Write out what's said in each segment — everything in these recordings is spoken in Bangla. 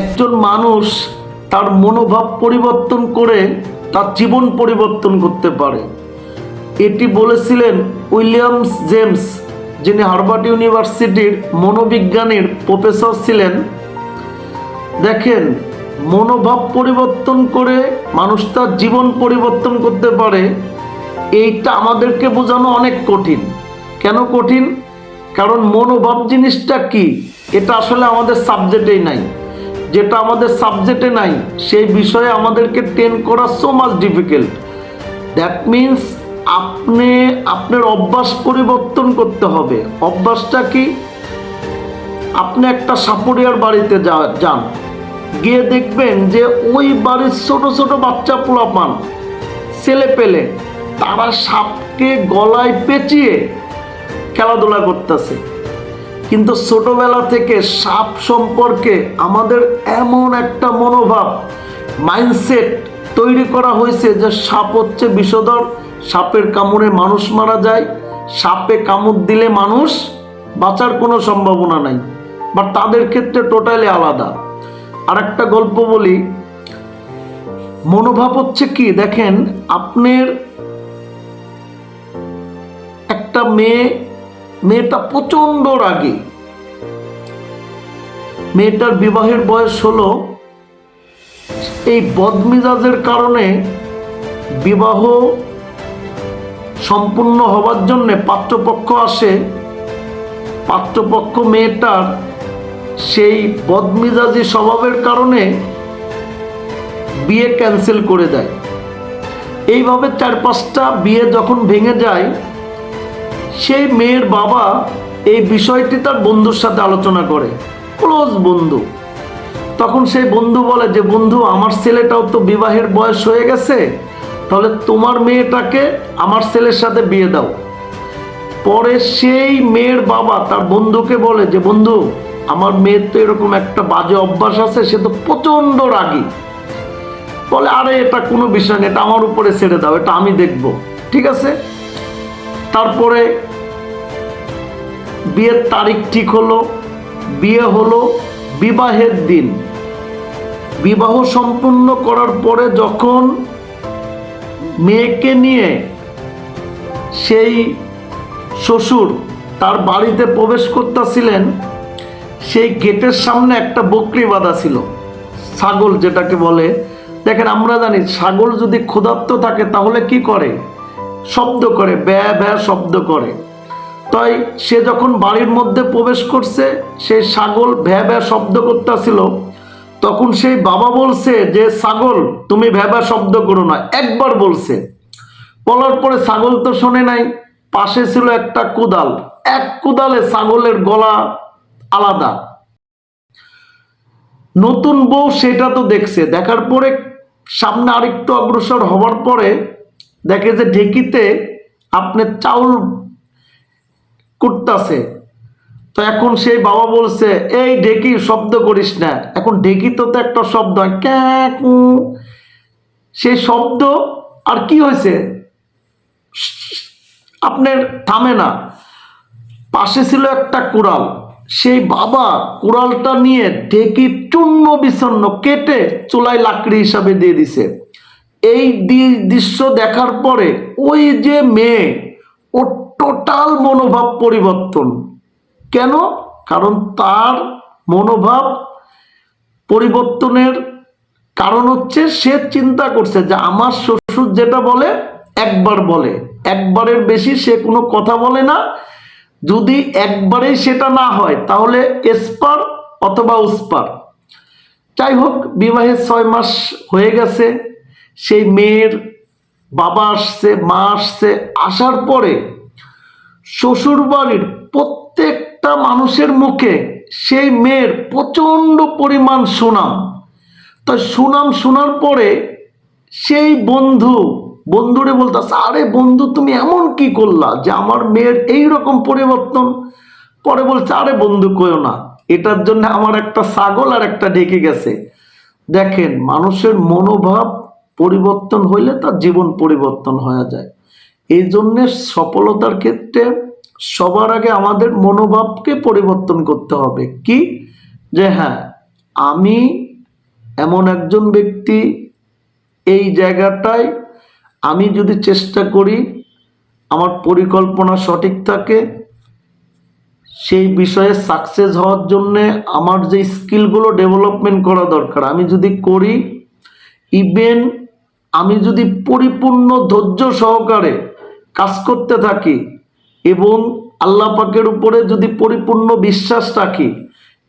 একজন মানুষ তার মনোভাব পরিবর্তন করে তার জীবন পরিবর্তন করতে পারে। এটি বলেছিলেন উইলিয়ামস জেমস, যিনি হার্ভার্ড ইউনিভার্সিটির মনোবিজ্ঞানের প্রফেসর ছিলেন। দেখেন, মনোভাব পরিবর্তন করে মানুষ তার জীবন পরিবর্তন করতে পারে, এইটা আমাদেরকে বোঝানো অনেক কঠিন। কেন কঠিন? কারণ মনোভাব জিনিসটা কি? এটা আসলে আমাদের সাবজেক্টেই নাই। যেটা আমাদের সাবজেক্টে নাই, সেই বিষয়ে আমাদেরকে টেন করা so much difficult that means আপনি, আপনার অভ্যাস পরিবর্তন করতে হবে। অভ্যাসটা কি? আপনি একটা সাপুরিয়ার বাড়িতে যা- যান। গিয়ে দেখবেন যে ওই বাড়ির ছোট ছোট বাচ্চা পোলাপান, ছেলে পেলে, তারা সাপকে গলায় পেঁচিয়ে খেলাধুলা করতেছে। কিন্তু ছোটবেলা থেকে সাপ সম্পর্কে আমাদের এমন একটা মনোভাব মাইন্ডসেট তৈরি করা হয়েছে যে সাপ হচ্ছে বিষধর, সাপের কামড়ে মানুষ মারা যায়, সাপে কামড় দিলে মানুষ বাঁচার কোনো সম্ভাবনা নাই বাট তাদের ক্ষেত্রে টোটালি আলাদা। আর একটা গল্প বলি, মনোভাব হচ্ছে কি? দেখেন, আপনার একটা মেয়ে মেয়েটা প্রচণ্ড রাগী। মেয়েটার বিবাহের বয়স হলো, এই বদমিজাজের কারণে বিবাহ সম্পূর্ণ হওয়ার জন্যে পাত্রপক্ষ আসে। পাত্রপক্ষ মেয়েটার সেই বদমিজাজি স্বভাবের কারণে বিয়ে ক্যান্সেল করে দেয়। এইভাবে চার পাঁচটা বিয়ে যখন ভেঙে যায় সেই মেয়ের বাবা এই বিষয়টি তার বন্ধুর সাথে আলোচনা করে ক্লোজ বন্ধু। তখন সেই বন্ধু বলে যে, বন্ধু, আমার ছেলেটাও তো বিবাহের বয়স হয়ে গেছে, তাহলে তোমার মেয়েটাকে আমার ছেলের সাথে বিয়ে দাও। পরে সেই মেয়ের বাবা তার বন্ধুকে বলে যে, বন্ধু, আমার মেয়ের তো এরকম একটা বাজে অভ্যাস আছে, সে তো প্রচণ্ড রাগী। বলে, আরে, এটা কোনো বিষয় নেই এটা আমার উপরে ছেড়ে দাও, এটা আমি দেখব। ঠিক আছে? তারপরে বিয়ের তারিখ ঠিক হলো, বিয়ে হলো বিবাহের দিন। বিবাহ সম্পূর্ণ করার পরে যখন মেয়েকে নিয়ে সেই শ্বশুর তার বাড়িতে প্রবেশ করতেছিলেন, সেই গেটের সামনে একটা বকরি বাঁধা ছিল, ছাগল যেটাকে বলে। দেখেন, আমরা জানি ছাগল যদি ক্ষুধার্ত থাকে তাহলে কি করে? শব্দ করে, ব্যা ব্যা শব্দ করে। তাই সে যখন বাড়ির মধ্যে প্রবেশ করছে, সেই ছাগল ভ্যা ভ্যা শব্দ করতেছিল। তখন সেই বাবা বলছে যে, ছাগল, তুমি ভ্যা ভ্যা শব্দ করো না। একবার বলছে। বলার পরে ছাগল তো শোনে নাই। পাশে ছিল একটা কুদাল। এক কুদালে ছাগলের গলা আলাদা। নতুন বউ সেটা তো দেখছে। দেখার পরে সামনে আরেকটু অগ্রসর হওয়ার পরে দেখে যে ঢেকিতে আপনি চাউল কুটতাছে। তো এখন সেই বাবা বলছে, এই ঢেকি শব্দ করিস না। এখন ঢেকি তো তো একটা শব্দ। সেই শব্দ আর কি হয়েছে? আপনার থামে না। পাশে ছিল একটা কুড়াল। সেই বাবা কুড়ালটা নিয়ে ঢেকি চূর্ণ বিচ্ছন্ন কেটে চুলায় লাকড়ি হিসাবে দিয়ে দিছে। এই দৃশ্য দেখার পরে ওই যে মেয়ে, ও টোটাল মনোভাব পরিবর্তন। কেন? কারণ তার মনোভাব পরিবর্তনের কারণ হচ্ছে সে চিন্তা করছে যে আমার শ্বশুর যেটা বলে, একবার বলে। একবারের বেশি সে কোনো কথা বলে না। যদি একবারেই সেটা না হয়, তাহলে এসপার অথবা উসপার। যাই হোক, বিবাহের ছয় মাস হয়ে গেছে। সেই মেয়ের বাবা আসছে, মা আসছে, আসার পরে শ্বশুর বাড়ির প্রত্যেকটা মানুষের মুখে সেই মেয়ের প্রচণ্ড পরিমাণ সুনাম। তা সুনাম শোনার পরে সেই বন্ধু, বন্ধুরে বলতেছে আরে বন্ধু, তুমি এমন কি করলা যে আমার মেয়ের এই রকম পরিবর্তন? পরে বলছে, আরে বন্ধু, কইও না, এটার জন্য আমার একটা ছাগল আর একটা ঢেকে গেছে। দেখেন, মানুষের মনোভাব পরিবর্তন হইলে তার জীবন পরিবর্তন হয়ে যায়। এই জন্যে সফলতার ক্ষেত্রে সবার আগে আমাদের মনোভাবকে পরিবর্তন করতে হবে। কি? যে হ্যাঁ আমি এমন একজন ব্যক্তি, এই জায়গাটায় আমি যদি চেষ্টা করি, আমার পরিকল্পনা সঠিক থাকে, সেই বিষয়ে সাকসেস হওয়ার জন্যে আমার যে স্কিলগুলো ডেভেলপমেন্ট করা দরকার, আমি যদি করি ইভেন আমি যদি পরিপূর্ণ ধৈর্য সহকারে কাজ করতে থাকি এবং আল্লাহ পাকের উপরে যদি পরিপূর্ণ বিশ্বাস রাখি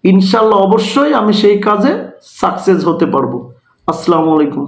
ইনশাল্লাহ অবশ্যই আমি সেই কাজে সাকসেস হতে পারব। আসসালামু আলাইকুম।